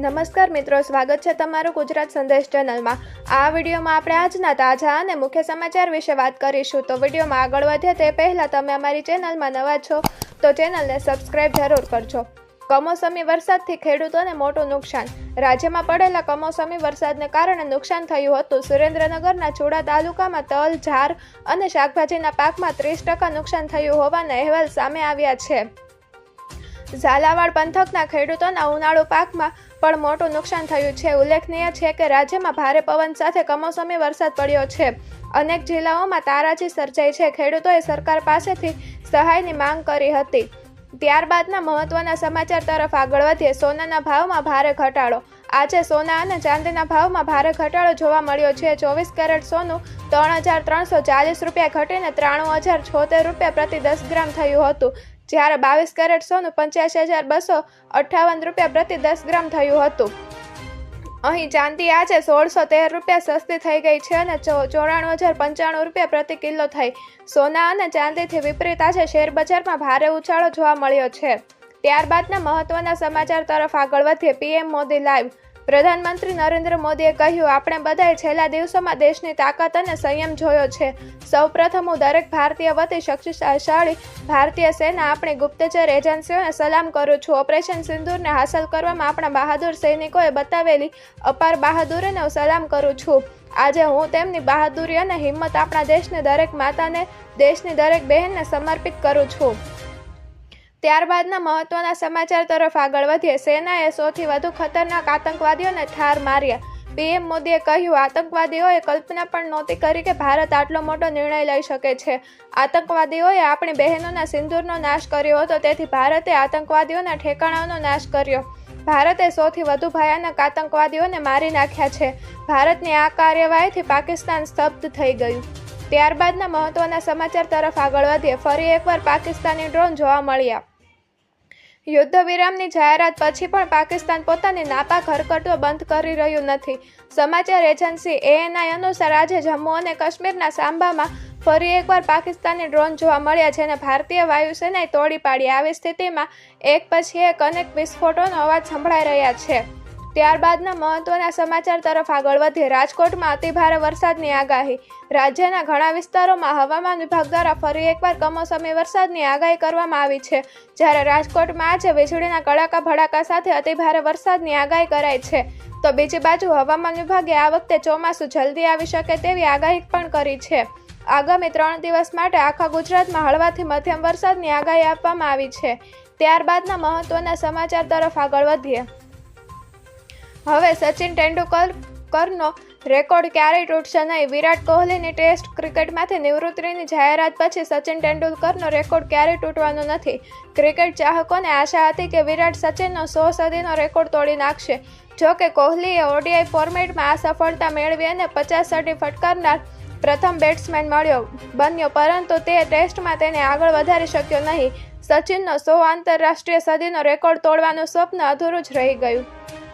નમસ્કાર મિત્રો, સ્વાગત છે તમારું ગુજરાત સંદેશ ચેનલમાં. આ વિડીયોમાં આપણે આજના તાજા અને મુખ્ય સમાચાર વિશે વાત કરીશું. તો વિડીયોમાં આગળ વધે તે પહેલાં તમે અમારી ચેનલમાં નવા છો, તો ચેનલને સબસ્ક્રાઇબ જરૂર કરજો. કમોસમી વરસાદથી ખેડૂતોને મોટું નુકસાન. રાજ્યમાં પડેલા કમોસમી વરસાદને કારણે નુકસાન થયું હતું. સુરેન્દ્રનગરના ચૂડા તાલુકામાં તલ, ઝાર અને શાકભાજીના પાકમાં ત્રીસ ટકા નુકસાન થયું હોવાના અહેવાલ સામે આવ્યા છે. ઝાલાવાડ પંથકના ખેડૂતોના ઉનાળુ પાકમાં પણ મોટું નુકસાન થયું છે. ઉલ્લેખનીય છે કે રાજ્યમાં ભારે પવન સાથે કમોસમી વરસાદ પડ્યો છે. અનેક જિલ્લાઓમાં તારાજી સર્જાઈ છે. ખેડૂતોએ સરકાર પાસેથી સહાયની માંગ કરી હતી. ત્યારબાદના મહત્વના સમાચાર તરફ આગળ વધીએ. સોનાના ભાવમાં ભારે ઘટાડો. આજે સોના અને ચાંદીના ભાવમાં ભારે ઘટાડો જોવા મળ્યો છે. ચોવીસ કેરેટ સોનું ત્રણ હજાર ત્રણસો ચાલીસ રૂપિયા ઘટીને ત્રાણું હજાર છોતેર રૂપિયા પ્રતિ દસ ગ્રામ થયું હતું. જ્યારે બાવીસ કેરેટ સોનું પંચ્યાસી હજાર બસો અઠ્ઠાવન રૂપિયા પ્રતિ દસ ગ્રામ થયું હતું. અહીં ચાંદી આજે સોળસો તેર રૂપિયા સસ્તી થઈ ગઈ છે અને ચોરાણું હજાર પંચાણું રૂપિયા પ્રતિ કિલો થઈ. સોના અને ચાંદીથી વિપરીત આજે શેર બજારમાં ભારે ઉછાળો જોવા મળ્યો છે. ત્યારબાદના મહત્વના સમાચાર તરફ આગળ વધીએ. પીએમ મોદી લાઈવ પ્રધાનમંત્રી નરેન્દ્ર મોદીએ કહ્યું, આપણે બધાએ છેલ્લા દિવસોમાં દેશની તાકાત અને સંયમ જોયો છે. સૌપ્રથમ હું દરેક ભારતીય વતી શક્તિશાળી ભારતીય સેના આપણી ગુપ્તચર એજન્સીઓને સલામ કરું છું. ઓપરેશન સિંદૂરને હાંસલ કરવામાં આપણા બહાદુર સૈનિકોએ બતાવેલી અપાર બહાદુરીને હું સલામ કરું છું. આજે હું તેમની બહાદુરી અને હિંમત આપણા દેશની દરેક માતાને, દેશની દરેક બહેનને સમર્પિત કરું છું. ત્યારબાદના મહત્વના સમાચાર તરફ આગળ વધીએ. સેનાએ સૌથી વધુ ખતરનાક આતંકવાદીઓને ઠાર માર્યા. પીએમ મોદીએ કહ્યું, આતંકવાદીઓએ કલ્પના પણ નહોતી કરી કે ભારત આટલો મોટો નિર્ણય લઈ શકે છે. આતંકવાદીઓએ આપણી બહેનોના સિંદૂરનો નાશ કર્યો હતો, તેથી ભારતે આતંકવાદીઓના ઠેકાણાઓનો નાશ કર્યો. ભારતે સૌથી વધુ ભયાનક આતંકવાદીઓને મારી નાખ્યા છે. ભારતની આ કાર્યવાહીથી પાકિસ્તાન સ્તબ્ધ થઈ ગયું. ત્યારબાદના મહત્વના સમાચાર તરફ આગળ વધીએ. ફરી એકવાર પાકિસ્તાની ડ્રોન જોવા મળ્યા. યુદ્ધ વિરામની જાહેરાત પછી પણ પાકિસ્તાન પોતાની નાપાક હરકતો બંધ કરી રહ્યું નથી. સમાચાર એજન્સી એએનઆઈ અનુસાર આજે જમ્મુ અને કાશ્મીરના સાંબામાં ફરી એકવાર પાકિસ્તાની ડ્રોન જોવા મળ્યા જેને ભારતીય વાયુસેનાએ તોડી પાડી. આવી સ્થિતિમાં એક પછી એક અનેક વિસ્ફોટોનો અવાજ સંભળાઈ રહ્યા છે. ત્યારબાદના મહત્વના સમાચાર તરફ આગળ વધીએ રાજકોટમાં અતિભારે વરસાદની આગાહી. રાજ્યના ઘણા વિસ્તારોમાં હવામાન વિભાગ દ્વારા ફરી એકવાર કમોસમી વરસાદની આગાહી કરવામાં આવી છે. જ્યારે રાજકોટમાં આજે વીજળીના કડાકા ભડાકા સાથે અતિભારે વરસાદની આગાહી કરાઈ છે. તો બીજી બાજુ હવામાન વિભાગે આ વખતે ચોમાસું જલ્દી આવી શકે તેવી આગાહી પણ કરી છે. આગામી ત્રણ દિવસ માટે આખા ગુજરાતમાં હળવાથી મધ્યમ વરસાદની આગાહી આપવામાં આવી છે. ત્યારબાદના મહત્વના સમાચાર તરફ આગળ વધીએ. હવે સચિન તેંડુલકર કરનો રેકોર્ડ ક્યારેય તૂટશે નહીં. વિરાટ કોહલીની ટેસ્ટ ક્રિકેટમાંથી નિવૃત્તિની જાહેરાત પછી સચિન તેંડુલકરનો રેકોર્ડ ક્યારેય તૂટવાનો નથી. ક્રિકેટ ચાહકોને આશા હતી કે વિરાટ સચિનનો સો સદીનો રેકોર્ડ તોડી નાખશે. જો કે કોહલીએ ઓડીઆઈ ફોર્મેટમાં આ સફળતા મેળવી અને પચાસ સદી ફટકારનાર પ્રથમ બેટ્સમેન મળ્યો બન્યો. પરંતુ તે ટેસ્ટમાં તેને આગળ વધારી શક્યો નહીં. સચિનનો સો આંતરરાષ્ટ્રીય સદીનો રેકોર્ડ તોડવાનું સ્વપ્ન અધૂરું જ રહી ગયું.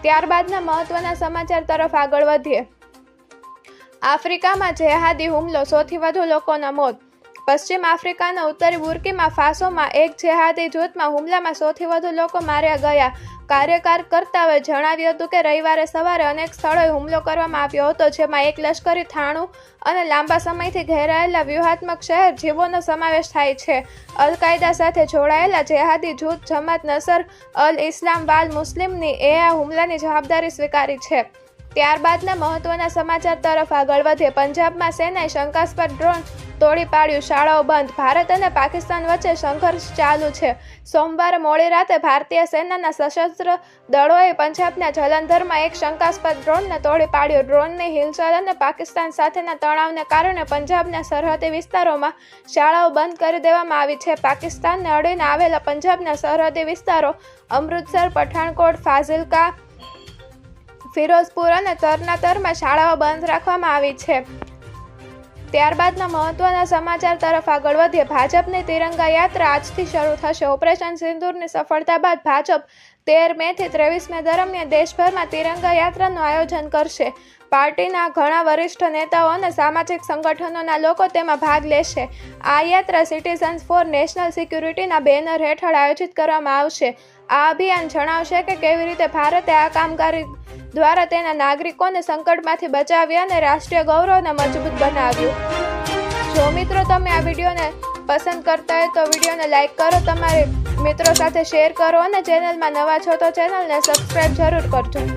ત્યારબાદના મહત્વના સમાચાર તરફ આગળ વધીએ. આફ્રિકામાં જેહાદી હુમલો, સૌથી વધુ લોકોના મોત. પશ્ચિમ આફ્રિકાના ઉત્તરી બુર્કીમાં ફાસોમાં એક જેહાદી જૂથમાં હુમલામાં સૌથી વધુ લોકો માર્યા ગયા. કાર્યકાર કરતાઓએ જણાવ્યું હતું કે રવિવારે સવારે અનેક સ્થળોએ હુમલો કરવામાં આવ્યો હતો, જેમાં એક લશ્કરી થાણું અને લાંબા સમયથી ઘેરાયેલા વ્યૂહાત્મક શહેર જીવોનો સમાવેશ થાય છે. અલ કાયદા સાથે જોડાયેલા જેહાદી જૂથ જમાત નસર અલ ઇસ્લામ વાલ મુસ્લિમની એ આ હુમલાની જવાબદારી સ્વીકારી છે. ત્યારબાદના મહત્વના સમાચાર તરફ આગળ વધે. પંજાબમાં સેનાએ શંકાસ્પદ ડ્રોન તોડી પાડ્યું. શાળાઓ બંધ. ભારત અને પાકિસ્તાન વચ્ચે સંઘર્ષ ચાલુ છે. સોમવારે મોડી રાતે ભારતીય સેનાના સશસ્ત્ર દળોએ પંજાબના જલંધરમાં એક શંકાસ્પદ ડ્રોનને તોડી પાડ્યો. ડ્રોનની હિલચાલ અને પાકિસ્તાન સાથેના તણાવને કારણે પંજાબના સરહદી વિસ્તારોમાં શાળાઓ બંધ કરી દેવામાં આવી છે. પાકિસ્તાનને અડીને આવેલા પંજાબના સરહદી વિસ્તારો અમૃતસર, પઠાણકોટ, ફાઝિલકા ફિરોઝપુર અને તરનાતરમાં શાળાઓ બંધ રાખવામાં આવી છે. ત્યારબાદના મહત્વના સમાચાર તરફ આગળ વધીએ. ભાજપની તિરંગા યાત્રા આજથી શરૂ થશે. ઓપરેશન સિંદૂરની સફળતા બાદ ભાજપ તેર મે થી ત્રેવીસ મે દરમિયાન દેશભરમાં તિરંગા યાત્રાનું આયોજન કરશે. પાર્ટીના ઘણા વરિષ્ઠ નેતાઓ અને સામાજિક સંગઠનોના લોકો તેમાં ભાગ લેશે. આ યાત્રા સિટીઝન્સ ફોર નેશનલ સિક્યુરિટીના બેનર હેઠળ આયોજિત કરવામાં આવશે. આ અભિયાન જણાવશે કે કેવી રીતે ભારતે આ કામગીરી દ્વારા તેના નાગરિકોને સંકટમાંથી બચાવ્યા અને રાષ્ટ્રીય ગૌરવને મજબૂત બનાવ્યું. જો મિત્રો તમે આ વિડીયોને પસંદ કરતા હોય તો વિડીયોને લાઇક કરો, તમારે મિત્રો સાથે શેર કરો અને ચેનલમાં નવા છો તો ચેનલને સબસ્ક્રાઈબ જરૂર કરજો.